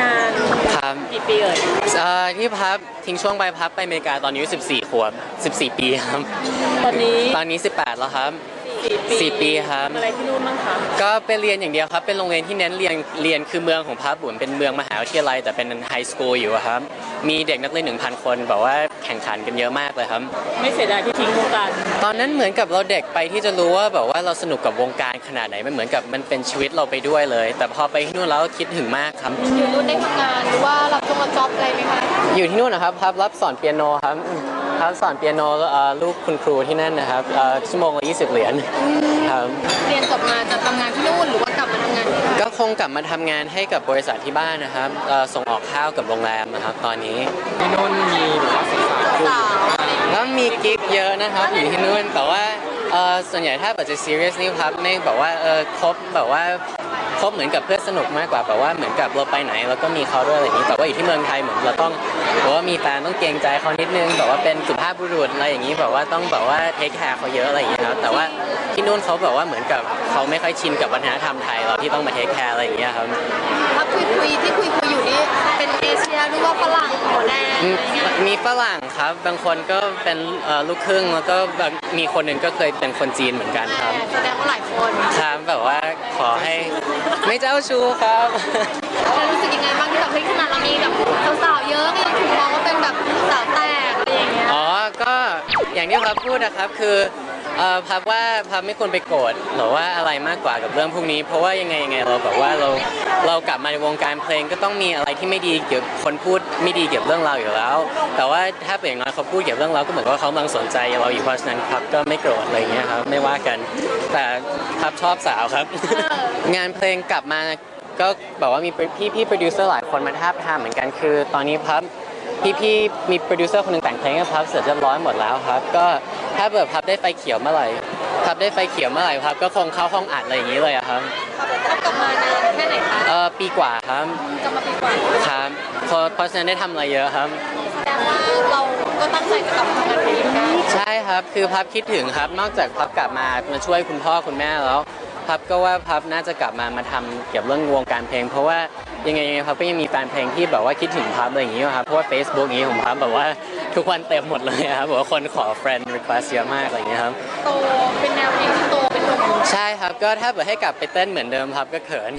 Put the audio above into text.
นาน ครับกี่ปีเอ่ยเอ่อที่พับทิ้งช่วงไปพับไปอเมริกาตอนอายุ14ขวบ14 ปีครับ ตอนนี้ตอนนี้ 18 แล้วครับสี่ปีสี่ปีครับ ทำอะไรที่นู่นบ้างคะก็ไปเรียนอย่างเดียวครับ เป็นโรงเรียนที่เน้นเรียนเรียนคือเมืองของพับบุญเป็นเมืองมหาวิทยาลัย แต่เป็นไฮสคูลอยู่อะครับ มีเด็กนักเรียน1,000 คนแบบว่าแข่งขันกันเยอะมากเลยครับ ไม่เสียดายที่ทิ้งวงการ ตอนนั้นเหมือนกับเราเด็กไปที่จะรู้ว่าแบบว่าเราสนุกกับวงการขนาดไหนมันเหมือนกับมันเป็นชีวิตเราไปด้วยเลย แต่พอไปที่นู่นแล้วคิดถึงมากครับ อยู่นู่นได้ทำงานหรือว่ารับจงรับจ็อบอะไรไหมคะอยู่ที่นู่นนะครับครับรับสอนเปียโนครับครับสอนเปียโนเอ่อลูกคุณครูที่นั่นนะครับเอ่อชั่วโมงละ20 เหรียญครับเรียนจบมาจะทำงานที่นู่นหรือว่ากลับมาทำงานที่ไทยก็คงกลับมาทำงานให้กับบริษัทที่บ้านนะครับเอ่อส่งออกข้าวกับโรงแรมนะครับตอนนี้ที่นู่น กิ๊กเยอะนะครับอยู่ที่นู่นแต่ว่าเอ่อส่วนใหญ่ถ้าแบบจะ serious นี่ครับไม่แบบว่าเออคบแบบว่าคบเหมือนกับเพื่อนสนุกมากกว่าแบบว่าเหมือนกับเราไปไหนแล้วก็มีเขาด้วยอะไรอย่างนี้แต่ว่าอยู่ที่เมืองไทยเหมือนเราต้องแบบว่ามีแฟนต้องเกรงใจเขานิดนึงแบบว่าเป็นสุภาพบุรุษอะไรอย่างนี้แบบว่าต้องแบบว่าเทคแคร์เขาเยอะอะไรอย่างนี้ครับแต่ว่าที่นู่นเขาแบบว่าเหมือนกับเขาไม่ค่อยชินกับวัฒนธรรมไทยเราที่ต้องมาเทคแคร์อะไรอย่างเงี้ยครับถ้าคุยคุยที่คุยคุยอยู่นี่เป็นเอเชียหรือว่าฝรั่งหัวแดงอือะ มไรเงี้ยมีฝรั่งครับ บางคนก็เป็นเอ่อลูกครึ่งแล้วก็บางมีคนหนึ่งก็เคยเป็นคนจีนเหมือนกันครับแสดงว่าหลายคนครับแบบว่าขอให้ไม่เจ้าชู้ครับแล้วรู้สึกยังไงบ้างที่แบบเฮ้ยขนาดเรามีแบบสาวๆเยอะก็ยังถูกมองว่าเป็นแบบสาวแตกอะไรอย่างเงี้ยอ๋อ ก็อย่างที่พับพูดนะครับคือ เอ่อพับว่าพับไม่ควรไปโกรธหรือว่าอะไรมากกว่ากับเรื่องพวกนี้ เพราะว่ายังไงยังไงเราแบบว่าเราเรากลับมาในวงการเพลงก็ต้องมีอะไรที่ไม่ดีเกี่ยวกับคนพูดไม่ดีเกี่ยวกับเรื่องเราอยู่แล้ว แต่ว่าถ้าเป็นอย่างน้อยเขาพูดเกี่ยวกับเรื่องเราก็เหมือนว่าเขากำลังสนใจเราอยู่เพราะฉะนั้นพับก็ไม่โกรธอะไรอย่างเงี้ยครับไม่ว่ากัน แต่พับชอบสาวครับ งานเพลงกลับมาก็แบบว่ามีพี่พี่โปรดิวเซอร์หลายคนมาทาบทามเหมือนกันคือ ตอนนี้พับพี่พี่มีโปรดิวเซอร์คนหนึงแต่งเพลงให้พับเสร็จเรียบร้อยหมดแล้วครับ ก็ ถ้าเบิดพับได้ไฟเขียวเมื่อไหร่พับได้ไฟเขียวเมื่อไหร่พับก็คงเข้าห้องอัดอะไรอย่างนี้เลยอะครับเขากลับมานานแค่ไหนคะเออปีกว่าครับกลับมาปีกว่าครับเพราะเพราะฉะนั้นได้ทำอะไรเยอะครับแสดงว่าเราก็ตั้งใจจะกลับมาทำงานเพลงกันใช่ครับคือพับคิดถึงครับ นอกจากพับกลับมามาช่วยคุณพ่อคุณแม่แล้ว พับก็ว่าพับน่าจะกลับมามาทำเกี่ยวกับเรื่องวงการเพลง เพราะว่ายังไงยังไงพับก็ยังมีแฟนเพลงที่แบบว่าคิดถึงพับอะไรอย่างนี้อยู่ครับเพราะว่า Facebook นี้ของพับแบบว่าทุกวันเต็มหมดเลยครับแบบว่าคนขอ friend request เยอะมากอะไรอย่างเงี้ยครับโตเป็นแนวเพลงที่โตเป็นหนุ่มใช่ครับก็ถ้าเกิดให้กลับไปเต้นเหมือนเดิมครับก็เขิน